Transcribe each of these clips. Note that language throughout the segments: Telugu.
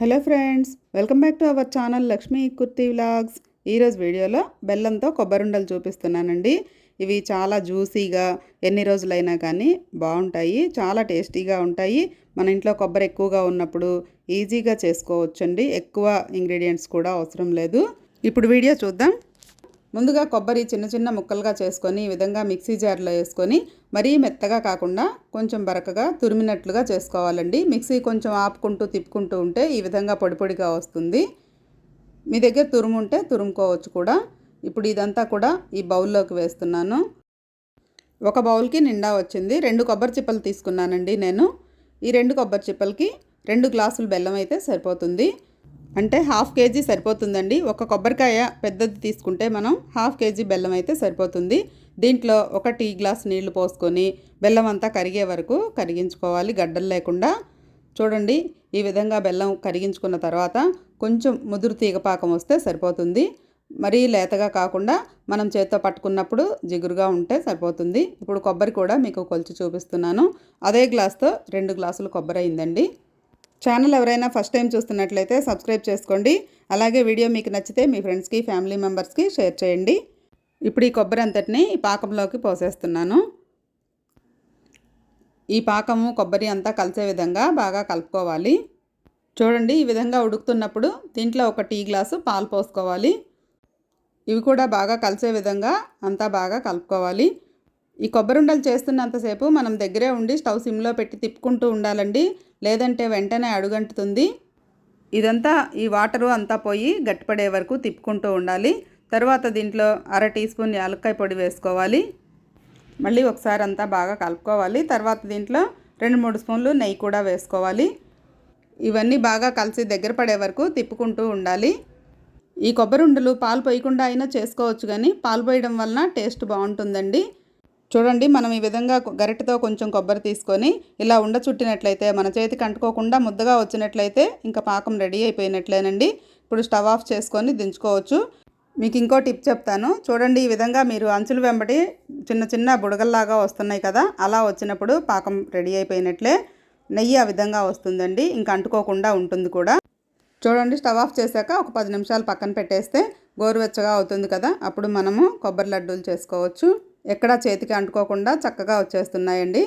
Hello friends welcome back to our channel Lakshmi Kurti vlogs. ఈరోజు వీడియోలో బెల్లంతో కొబ్బరుండలు చూపిస్తున్నానండి. ఇవి చాలా జ్యూసీగా ఎన్ని రోజులైనా కానీ బాగుంటాయి చాలా టేస్టీగా ఉంటాయి. మన ఇంట్లో కొబ్బరి ఎక్కువగా ఉన్నప్పుడు ఈజీగా చేసుకోవచ్చండి. ఎక్కువ ఇంగ్రీడియంట్స్ కూడా అవసరం లేదు. ఇప్పుడు వీడియో చూద్దాం. ముందుగా కొబ్బరి చిన్న చిన్న ముక్కలుగా చేసుకొని ఈ విధంగా మిక్సీ జార్లో వేసుకొని మరీ మెత్తగా కాకుండా కొంచెం బరకగా తురిమినట్లుగా చేసుకోవాలండి. మిక్సీ కొంచెం ఆపుకుంటూ తిప్పుకుంటూ ఉంటే ఈ విధంగా పొడిపొడిగా వస్తుంది. మీ దగ్గర తురుము ఉంటే తురుముకోవచ్చు కూడా. ఇప్పుడు ఇదంతా కూడా ఈ బౌల్లోకి వేస్తున్నాను. ఒక బౌల్కి నిండా వచ్చింది. రెండు కొబ్బరి చిప్పలు తీసుకున్నానండి నేను. ఈ రెండు కొబ్బరి చిప్పలకి రెండు గ్లాసులు బెల్లం అయితే సరిపోతుంది. అంటే హాఫ్ కేజీ సరిపోతుందండి. ఒక కొబ్బరికాయ పెద్దది తీసుకుంటే మనం హాఫ్ కేజీ బెల్లం అయితే సరిపోతుంది. దీంట్లో ఒక టీ గ్లాస్ నీళ్ళు పోసుకొని బెల్లం అంతా కరిగే వరకు కరిగించుకోవాలి. గడ్డలు లేకుండా చూడండి ఈ విధంగా బెల్లం కరిగించుకున్న తర్వాత కొంచెం ముదురు తీగపాకం వస్తే సరిపోతుంది. మరీ లేతగా కాకుండా మనం చేత్తో పట్టుకున్నప్పుడు జిగురుగా ఉంటే సరిపోతుంది. ఇప్పుడు కొబ్బరి కూడా మీకు కొలిచి చూపిస్తున్నాను. అదే గ్లాస్తో రెండు గ్లాసులు కొబ్బరి అయిందండి. ఛానల్ ఎవరైనా ఫస్ట్ టైం చూస్తున్నట్లయితే సబ్స్క్రైబ్ చేసుకోండి. అలాగే వీడియో మీకు నచ్చితే మీ ఫ్రెండ్స్కి ఫ్యామిలీ మెంబర్స్కి షేర్ చేయండి. ఇప్పుడు ఈ కొబ్బరి అంతటిని ఈ పాకంలోకి పోసేస్తున్నాను. ఈ పాకము కొబ్బరి అంతా కలిసే విధంగా బాగా కలుపుకోవాలి. చూడండి ఈ విధంగా ఉడుకుతున్నప్పుడు దీంట్లో ఒక టీ గ్లాసు పాలు పోసుకోవాలి. ఇవి కూడా బాగా కలిసే విధంగా అంతా బాగా కలుపుకోవాలి. ఈ కొబ్బరి ఉండలు చేస్తున్నంతసేపు మనం దగ్గరే ఉండి స్టవ్ సిమ్లో పెట్టి తిప్పుకుంటూ ఉండాలండి. లేదంటే వెంటనే అడుగంటుతుంది. ఇదంతా ఈ వాటరు అంతా పోయి గట్టిపడే వరకు తిప్పుకుంటూ ఉండాలి. తర్వాత దీంట్లో అర టీ స్పూన్ యాలక్కాయ పొడి వేసుకోవాలి. మళ్ళీ ఒకసారి అంతా బాగా కలుపుకోవాలి. తర్వాత దీంట్లో రెండు మూడు స్పూన్లు నెయ్యి కూడా వేసుకోవాలి. ఇవన్నీ బాగా కలిసి దగ్గర పడే వరకు తిప్పుకుంటూ ఉండాలి. ఈ కొబ్బరి ఉండలు పాలు పోయకుండా అయినా చేసుకోవచ్చు కానీ పాలు పోయడం వలన టేస్ట్ బాగుంటుందండి. చూడండి మనం ఈ విధంగా గరిటతో కొంచెం కొబ్బరి తీసుకొని ఇలా ఉండ చుట్టినట్లయితే మన చేతికి అంటుకోకుండా ముద్దగా వచ్చినట్లయితే ఇంకా పాకం రెడీ అయిపోయినట్లేనండి. ఇప్పుడు స్టవ్ ఆఫ్ చేసుకొని దించుకోవచ్చు. మీకు ఇంకో టిప్ చెప్తాను. చూడండి ఈ విధంగా మీరు అంచులు వెంబడి చిన్న చిన్న బుడగల్లాగా వస్తున్నాయి కదా అలా వచ్చినప్పుడు పాకం రెడీ అయిపోయినట్లే నెయ్యి ఆ విధంగా వస్తుందండి. ఇంకా అంటుకోకుండా ఉంటుంది కూడా. చూడండి స్టవ్ ఆఫ్ చేశాక ఒక పది నిమిషాలు పక్కన పెట్టేస్తే గోరువెచ్చగా అవుతుంది కదా అప్పుడు మనము కొబ్బరి లడ్డూలు చేసుకోవచ్చు. ఎక్కడా చేతికి అంటుకోకుండా చక్కగా వచ్చేస్తున్నాయండి.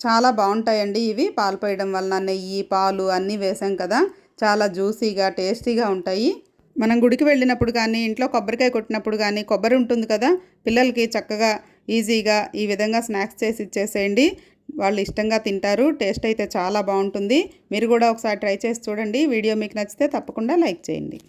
చాలా బాగుంటాయండి ఇవి. పాలు పోయడం వలన నెయ్యి పాలు అన్నీ వేసాం కదా. చాలా జ్యూసీగా టేస్టీగా ఉంటాయి. మనం గుడికి వెళ్ళినప్పుడు కానీ ఇంట్లో కొబ్బరికాయ కొట్టినప్పుడు కానీ కొబ్బరి ఉంటుంది కదా. పిల్లలకి చక్కగా ఈజీగా ఈ విధంగా స్నాక్స్ చేసి ఇచ్చేసేయండి. వాళ్ళు ఇష్టంగా తింటారు. టేస్ట్ అయితే చాలా బాగుంటుంది. మీరు కూడా ఒకసారి ట్రై చేసి చూడండి. వీడియో మీకు నచ్చితే తప్పకుండా లైక్ చేయండి.